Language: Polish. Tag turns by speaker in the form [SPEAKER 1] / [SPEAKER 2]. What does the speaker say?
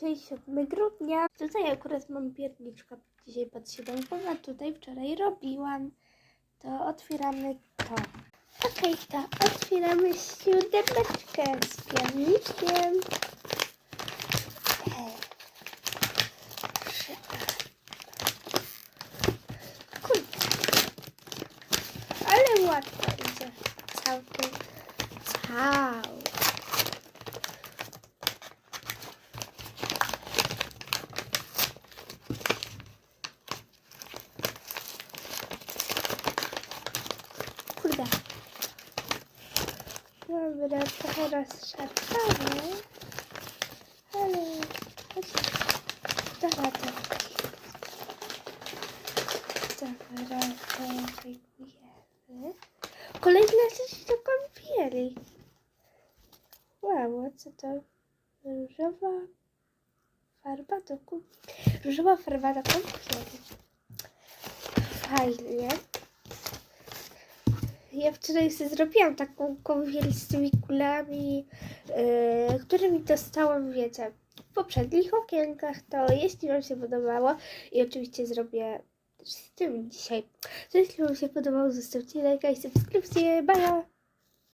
[SPEAKER 1] dzisiaj 7 grudnia. Tutaj akurat mam pierniczka dzisiaj pod siódemką, a tutaj wczoraj robiłam. To otwieramy to. Okej, to otwieramy siódemeczkę z pierniczkiem. Ale łatwo idzie. Całkiem. Cał. Kurde. Dobra, trochę rozszarpane. Ale... to. Dobra, to wyjmujemy. Kolejna rzecz do kąpieli. Wow, co to? Różowa farba do kąpieli. Różowa farba do kąpieli. Fajnie. Ja wczoraj sobie zrobiłam taką kąpiel z tymi kulami, yy, którymi dostałam, wiecie, w poprzednich okienkach. To jeśli Wam się podobało i oczywiście zrobię z tym dzisiaj. To jeśli Wam się podobało, zostawcie lajka i subskrypcję. Bye!